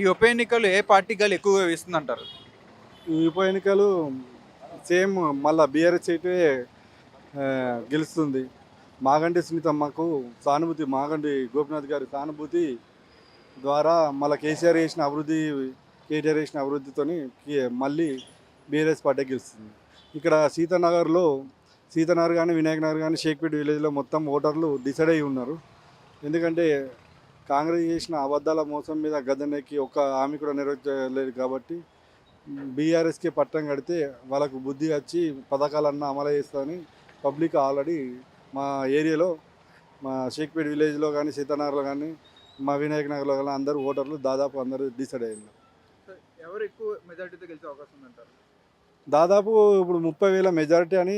ఈ ఉప ఎన్నికలు ఏ పార్టీ గాలి ఎక్కువగా వేస్తుందంటారు? ఈ ఉప ఎన్నికలు సేమ్ మళ్ళీ బీఆర్ఎస్ సీటే గెలుస్తుంది. మాగంటి సునీతమ్మకు సానుభూతి మాగంటి గోపినాథ్ గారి సానుభూతి ద్వారా మళ్ళీ కేసీఆర్ చేసిన అభివృద్ధి కేటీఆర్ చేసిన అభివృద్ధితోని మళ్ళీ బీఆర్ఎస్ పార్టీ గెలుస్తుంది. ఇక్కడ సీతానగర్లో సీతానగర్ కానీ వినాయక్ నగర్ కానీ షేక్పేట్ విలేజ్లో మొత్తం ఓటర్లు డిసైడ్ అయి ఉన్నారు. ఎందుకంటే కాంగ్రెస్ చేసిన అబద్ధాల మోసం మీద గద్దెనెక్కి ఒక్క హామీ కూడా నెరవేర్చలేదు కాబట్టి బీఆర్ఎస్కి పట్టం కడితే వాళ్ళకు బుద్ధి వచ్చి పథకాలన్నా అమలు చేస్తామని పబ్లిక్ ఆల్రెడీ మా ఏరియాలో మా షేక్పేట్ విలేజ్లో కానీ సీతానగర్లో కానీ మా వినాయక్ నగర్లో కానీ అందరూ ఓటర్లు దాదాపు అందరూ డిసైడ్ అయ్యారు. ఎవరు ఎక్కువ మెజారిటీతో గెలిచే అవకాశం ఉందంటారు? దాదాపు ఇప్పుడు ముప్పై వేల మెజారిటీ అని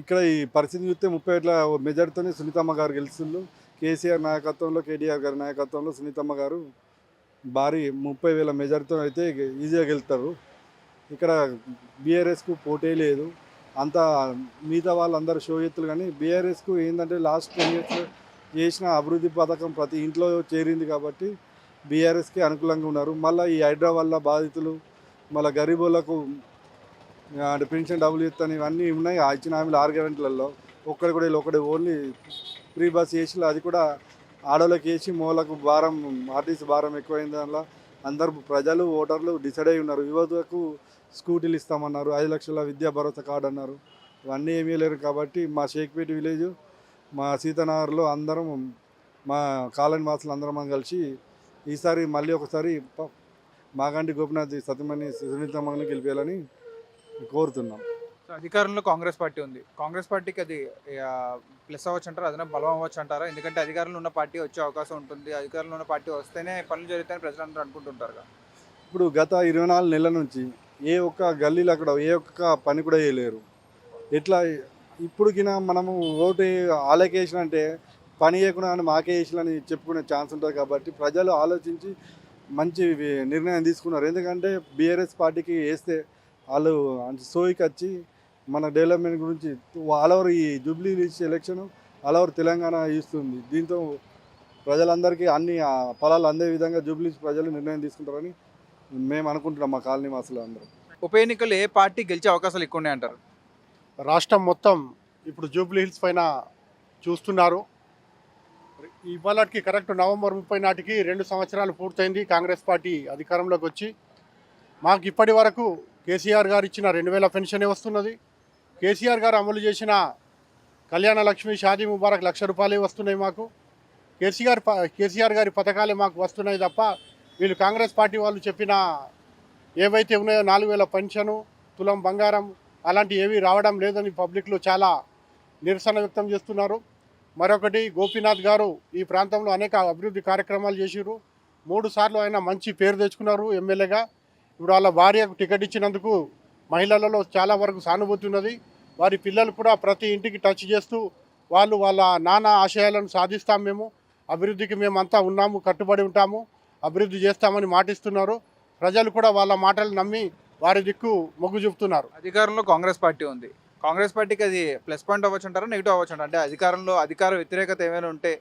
ఇక్కడ ఈ పరిస్థితి చూస్తే ముప్పై వేల మెజారిటీతోనే సునీతమ్మ గారు గెలుస్తుండ్రు. కేసీఆర్ నాయకత్వంలో కేటీఆర్ గారి నాయకత్వంలో సునీతమ్మ గారు భారీ ముప్పై వేల మెజారిటీతో అయితే ఈజీగా గెలుస్తారు. ఇక్కడ బీఆర్ఎస్కు పోటీ లేదు. అంత మిగతా వాళ్ళందరూ షో ఎత్తులు కానీ బీఆర్ఎస్కు ఏంటంటే లాస్ట్ టెన్ ఇయర్స్ చేసిన అభివృద్ధి పథకం ప్రతి ఇంట్లో చేరింది కాబట్టి బీఆర్ఎస్కి అనుకూలంగా ఉన్నారు. మళ్ళీ ఈ హైడ్రా వల్ల బాధితులు మళ్ళీ గరీబులకు అంటే పెన్షన్ డబ్బులు ఇస్తాను ఇవన్నీ ఉన్నాయి. ఆ ఇచ్చిన హామీలు ఆరు గంటలలో ఒక్కడి కూడా ఒకటి ఓన్లీ ఫ్రీ బస్ వేసి అది కూడా ఆడోళ్ళకి వేసి మూలకు భారం ఆర్టీసీ భారం ఎక్కువైన దానిలో అందరు ప్రజలు ఓటర్లు డిసైడ్ అయి ఉన్నారు. యువతకు స్కూటీలు ఇస్తామన్నారు. ఐదు లక్షల విద్యా భరోసా కార్డు అన్నారు. ఇవన్నీ ఏమీ లేరు కాబట్టి మా షేక్పేట విలేజ్ మా సీతనగర్లో అందరం మా కాలనీ వాసులు అందరం కలిసి ఈసారి మళ్ళీ ఒకసారి మాగంటి గోపినాథ్ సతీమణి సునీతమ్మని గెలిపేయాలని కోరుతున్నాం. సో అధికారంలో కాంగ్రెస్ పార్టీ ఉంది. కాంగ్రెస్ పార్టీకి అది ప్లస్ అవ్వచ్చు అంటారా? అదన బలం అవ్వచ్చు అంటారా? ఎందుకంటే అధికారంలో ఉన్న పార్టీ వచ్చే అవకాశం ఉంటుంది. అధికారంలో ఉన్న పార్టీ వస్తేనే పనులు జరుగుతాయని ప్రజలందరూ అనుకుంటుంటారు కదా ఇప్పుడు గత ఇరవై నాలుగు నెలల నుంచి ఏ ఒక్క గల్లీలు అక్కడ ఏ ఒక్క పని కూడా చేయలేరు. ఎట్లా ఇప్పుడుకినా మనము ఓటు ఆలోకేషన్ అంటే పని చేయకుండా అని మాకే వేసినని చెప్పుకునే ఛాన్స్ ఉంటుంది కాబట్టి ప్రజలు ఆలోచించి మంచి నిర్ణయం తీసుకున్నారు. ఎందుకంటే బీఆర్ఎస్ పార్టీకి వేస్తే వాళ్ళు అంటే సోయికి వచ్చి మన డెవలప్మెంట్ గురించి ఆల్ ఓవర్ ఈ Jubilee Hills election all over Telangana ఇస్తుంది. దీంతో ప్రజలందరికీ అన్ని ఆ, ఫలాలు అందే విధంగా జూబ్లీ హిల్స్ ప్రజలు నిర్ణయం తీసుకుంటారని మేము అనుకుంటున్నాం మా కాలనీ వాసులు అందరం. ఉప ఎన్నికలు ఏ పార్టీ గెలిచే అవకాశాలు ఎక్కువ ఉన్నాయి అంటారు రాష్ట్రం మొత్తం ఇప్పుడు జూబ్లీ హిల్స్ పైన చూస్తున్నారు. ఇవాళకి కరెక్ట్ నవంబర్ ముప్పై నాటికి రెండు సంవత్సరాలు పూర్తయింది కాంగ్రెస్ పార్టీ అధికారంలోకి వచ్చి. మాకు ఇప్పటి వరకు కేసీఆర్ గారు ఇచ్చిన రెండు వేల పెన్షనే వస్తున్నది. కేసీఆర్ గారు అమలు చేసిన కళ్యాణ లక్ష్మి షాదీ ముబారక్ లక్ష రూపాయలే వస్తున్నాయి మాకు. కేసీఆర్ ప- కేసీఆర్ గారి పథకాలే మాకు వస్తున్నాయి తప్ప వీళ్ళు కాంగ్రెస్ పార్టీ వాళ్ళు చెప్పిన ఏవైతే ఉన్నాయో నాలుగు వేల పెన్షను తులం బంగారం అలాంటి ఏవి రావడం లేదని పబ్లిక్లో చాలా నిరసన వ్యక్తం చేస్తున్నారు. మరొకటి గోపీనాథ్ గారు ఈ ప్రాంతంలో అనేక అభివృద్ధి కార్యక్రమాలు చేసిరు మూడు సార్లు ఆయన మంచి పేరు తెచ్చుకున్నారు ఎమ్మెల్యేగా. ఇప్పుడు వాళ్ళ భార్యకు టికెట్ ఇచ్చినందుకు మహిళలలో చాలా వరకు సానుభూతి ఉన్నది. వారి పిల్లలు కూడా ప్రతి ఇంటికి టచ్ చేస్తూ వాళ్ళు వాళ్ళ నాన్న ఆశయాలను సాధిస్తాం మేము. అభివృద్ధికి మేమంతా ఉన్నాము కట్టుబడి ఉంటాము అభివృద్ధి చేస్తామని మాటిస్తున్నారు. ప్రజలు కూడా వాళ్ళ మాటలు నమ్మి వారి దిక్కు మొగ్గు చూపుతున్నారు. అధికారంలో కాంగ్రెస్ పార్టీ ఉంది. కాంగ్రెస్ పార్టీకి అది ప్లస్ పాయింట్ అవ్వచ్చు అంటారా నెగిటివ్ అవ్వచ్చు అంటారా? అంటే అధికారంలో అధికార వ్యతిరేకత ఏమైనా ఉంటే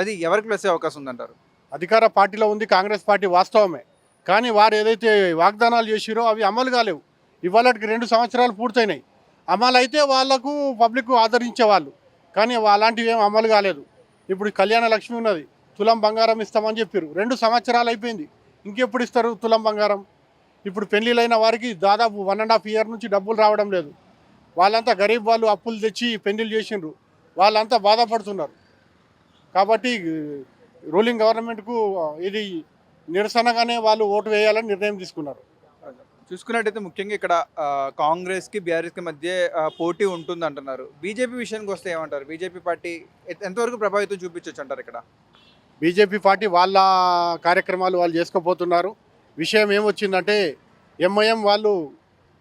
అది ఎవరికి ప్లస్ అవకాశం ఉందంటారు? అధికార పార్టీలో ఉంది కాంగ్రెస్ పార్టీ వాస్తవమే. కానీ వారు ఏదైతే వాగ్దానాలు చేసిరో అవి అమలు కాలేవు. ఇవాళకి రెండు సంవత్సరాలు పూర్తయినాయి. అమలు అయితే వాళ్ళకు పబ్లిక్ ఆదరించేవాళ్ళు కానీ అలాంటివి ఏం అమలు కాలేదు. ఇప్పుడు కళ్యాణ లక్ష్మి ఉన్నది. తులం బంగారం ఇస్తామని చెప్పారు. రెండు సంవత్సరాలు అయిపోయింది. ఇంకెప్పుడు ఇస్తారు తులం బంగారం? ఇప్పుడు పెళ్ళిళ్ళైన వారికి దాదాపు వన్ అండ్ హాఫ్ ఇయర్ నుంచి డబ్బులు రావడం లేదు. వాళ్ళంతా గరీబ్ వాళ్ళు అప్పులు తెచ్చి పెళ్ళిళ్ళు చేసిండ్రు. వాళ్ళంతా బాధపడుతున్నారు. కాబట్టి రూలింగ్ గవర్నమెంట్కు ఇది నిరసనగానే వాళ్ళు ఓటు వేయాలని నిర్ణయం తీసుకున్నారు. చూసుకున్నట్టయితే ముఖ్యంగా ఇక్కడ కాంగ్రెస్కి బీఆర్ఎస్కి మధ్య పోటీ ఉంటుంది అంటున్నారు బీజేపీ విషయానికి వస్తే ఏమంటారు? బీజేపీ పార్టీ ఎంతవరకు ప్రభావితం చూపించవచ్చు అంటారు ఇక్కడ? బీజేపీ పార్టీ వాళ్ళ కార్యక్రమాలు వాళ్ళు చేసుకోపోతున్నారు విషయం ఏమొచ్చిందంటే ఎంఐఎం వాళ్ళు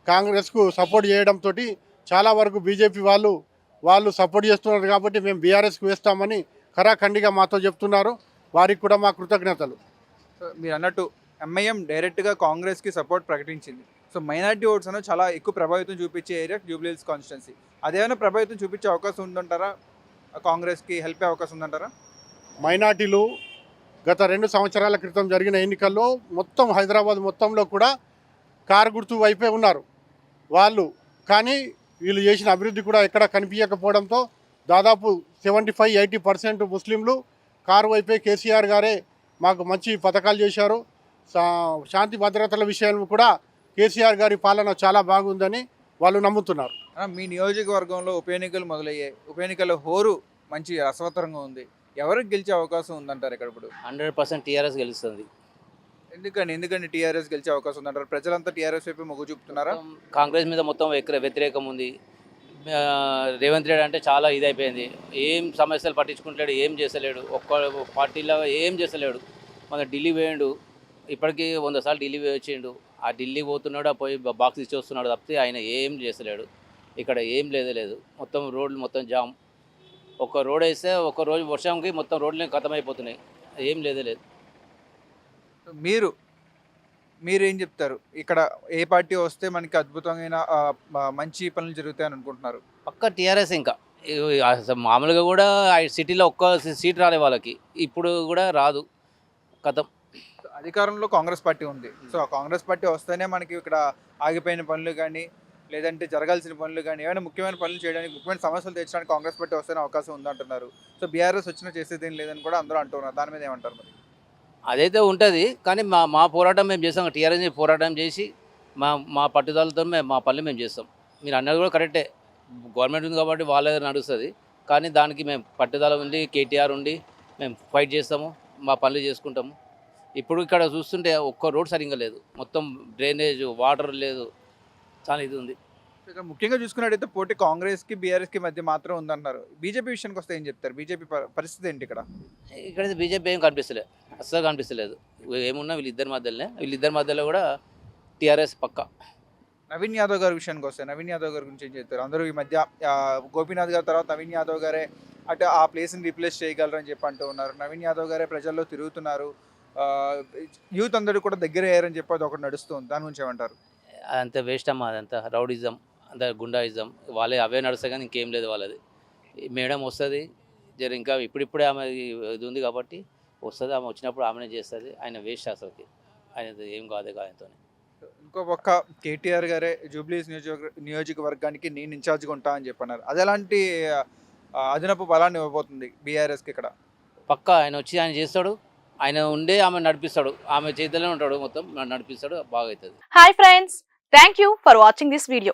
కాంగ్రెస్కు సపోర్ట్ చేయడంతో చాలా వరకు బీజేపీ వాళ్ళు వాళ్ళు సపోర్ట్ చేస్తున్నారు కాబట్టి మేము బీఆర్ఎస్కి వేస్తామని ఖరాఖండిగా మాతో చెప్తున్నారు. వారికి కూడా మా కృతజ్ఞతలు. మీరు అన్నట్టు ఎంఐఎం డైరెక్ట్గా కాంగ్రెస్కి సపోర్ట్ ప్రకటించింది. సో మైనార్టీ ఓట్స్ అనేది చాలా ఎక్కువ ప్రభావితం చూపించే ఏరియా జూబ్లీహిల్స్ కాన్స్టిట్యున్సీ అదేమైనా ప్రభావితం చూపించే అవకాశం ఉందంటారా? కాంగ్రెస్కి హెల్ప్ అయ్యే అవకాశం ఉందంటారా? మైనార్టీలు గత రెండు సంవత్సరాల క్రితం జరిగిన ఎన్నికల్లో మొత్తం హైదరాబాద్ మొత్తంలో కూడా కారు గుర్తు వైపే ఉన్నారు వాళ్ళు. కానీ వీళ్ళు చేసిన అభివృద్ధి కూడా ఎక్కడ కనిపించకపోవడంతో దాదాపు సెవెంటీ ఫైవ్ ఎయిటీ పర్సెంట్ ముస్లింలు కారు వైపే కేసీఆర్ గారే మాకు మంచి పథకాలు చేశారు. శాంతి భద్రతల విషయంలో కూడా కేసీఆర్ గారి పాలన చాలా బాగుందని వాళ్ళు నమ్ముతున్నారు. మీ నియోజకవర్గంలో ఉప ఎన్నికలు మొదలయ్యాయి. ఉప ఎన్నికల హోరు మంచి రసవత్తరంగా ఉంది. ఎవరికి గెలిచే అవకాశం ఉందంటారు ఇక్కడ ఇప్పుడు? హండ్రెడ్ పర్సెంట్ టీఆర్ఎస్ గెలుస్తుంది. ఎందుకని? ఎందుకని టీఆర్ఎస్ గెలిచే అవకాశం ఉందంటారు? ప్రజలంతా టీఆర్ఎస్ వైపు మొగ్గు చూపుతున్నారా? కాంగ్రెస్ మీద మొత్తం వ్యతిరే- వ్యతిరేకం ఉంది. రేవంత్ రెడ్డి అంటే చాలా ఇదైపోయింది. ఏం సమస్యలు పట్టించుకుంటాడు ఏం చేస్తలేడు. ఒక్క పార్టీలో ఏం చేస్తలేడు. మన ఢిల్లీ పోయిండు. ఇప్పటికీ వంద సార్లు ఢిల్లీ పోయి వచ్చిండు. ఆ ఢిల్లీ పోతున్నాడు ఆ పోయి బాక్స్ ఇచ్చి వస్తున్నాడు తప్పితే ఆయన ఏం చేస్తలేడు. ఇక్కడ ఏం లేదు లేదు. మొత్తం రోడ్లు మొత్తం జామ్. ఒక రోడ్ వేస్తే ఒక రోజు వర్షంకి మొత్తం రోడ్లు ఖతమైపోతున్నాయి ఏం లేదు లేదు. మీరు మీరు ఏం చెప్తారు? ఇక్కడ ఏ పార్టీ వస్తే మనకి అద్భుతమైన మంచి పనులు జరుగుతాయని అనుకుంటున్నారు? పక్క టీఆర్ఎస్ ఇంకా. మామూలుగా కూడా ఆ సిటీలో ఒక్క సీట్ రాలే వాళ్ళకి. ఇప్పుడు కూడా రాదు. కథం. అధికారంలో కాంగ్రెస్ పార్టీ ఉంది. సో కాంగ్రెస్ పార్టీ వస్తేనే మనకి ఇక్కడ ఆగిపోయిన పనులు కానీ లేదంటే జరగాల్సిన పనులు కానీ ఏమైనా ముఖ్యమైన పనులు చేయడానికి ముఖ్యమైన సమస్యలు తెచ్చడానికి కాంగ్రెస్ పార్టీ వస్తేనే అవకాశం ఉందంటున్నారు. సో బీఆర్ఎస్ వచ్చినా చేసేది ఏం లేదని కూడా అందరూ అంటున్నారు. దాని మీద ఏమంటారు మరి? అదైతే ఉంటుంది కానీ మా మా పోరాటం మేము చేస్తాం. టీఆర్ఎస్ పోరాటం చేసి మా మా పట్టుదలతో మేము మా పనులు మేము చేస్తాం. మీరు అన్నది కూడా కరెక్టే. గవర్నమెంట్ ఉంది కాబట్టి వాళ్ళే నడుస్తుంది కానీ దానికి మేము పట్టుదల ఉంది కేటీఆర్ ఉండి మేము ఫైట్ చేస్తాము మా పనులు చేసుకుంటాము. ఇప్పుడు ఇక్కడ చూస్తుంటే ఒక్క రోడ్ సరిగ్గా లేదు. మొత్తం డ్రైనేజ్ వాటర్ లేదు. చాలా ఇది ఉంది. ఇక్కడ ముఖ్యంగా చూసుకున్నట్టయితే పోటీ కాంగ్రెస్కి బీఆర్ఎస్కి మధ్య మాత్రం ఉందన్నారు. బీజేపీ విషయానికి వస్తే ఏం చెప్తారు? బీజేపీ పరిస్థితి ఏంటి ఇక్కడ? ఇక్కడ బీజేపీ ఏం కనిపిస్తలేదు అస్సలు కనిపిస్తలేదు. ఏమున్నా వీళ్ళిద్దరి మధ్యలోనే. వీళ్ళిద్దరి మధ్యలో కూడా టీఆర్ఎస్ పక్క. నవీన్ యాదవ్ గారి విషయానికి వస్తే నవీన్ యాదవ్ గారి గురించి ఏం చెప్తారు? అందరూ ఈ మధ్య గోపీనాథ్ గారి తర్వాత నవీన్ యాదవ్ గారే అటు ఆ ప్లేస్ని రీప్లేస్ చేయగలరని చెప్పి అంటూ ఉన్నారు. నవీన్ యాదవ్ గారే ప్రజల్లో తిరుగుతున్నారు. యూత్ అందరూ కూడా దగ్గర అయ్యారని చెప్పి అది ఒకటి నడుస్తుంది. దాని గురించి ఏమంటారు? అదంతా వేస్ట్ అమ్మా అదంతా రౌడిజం అంత గుండాయిజం. వాళ్ళే అవే నడుస్తాయి కానీ ఇంకేం లేదు వాళ్ళది. మేడం వస్తుంది జర ఇంకా ఇప్పుడిప్పుడే ఆమె ఇది ఉంది కాబట్టి వస్తుంది ఆమె వచ్చినప్పుడు ఆమెనే చేస్తుంది. ఆయన వేస్ట్ అసలుకి. ఆయన ఏం కాదు ఆయనతో ఇంకో పక్క కేటీఆర్ గారే జూబ్లీస్ నియోజక నియోజకవర్గానికి నేను ఇన్ఛార్జ్గా ఉంటా అని చెప్పన్నారు. అది ఎలాంటి అదనపు బలాన్ని ఇవ్వబోతుంది బీఆర్ఎస్కి ఇక్కడ? పక్క ఆయన వచ్చి ఆయన చేస్తాడు. ఆయన ఉండే ఆమె నడిపిస్తాడు. ఆమె చేతిలోనే ఉంటాడు మొత్తం నడిపిస్తాడు బాగా అవుతుంది hi friends thank you for watching this video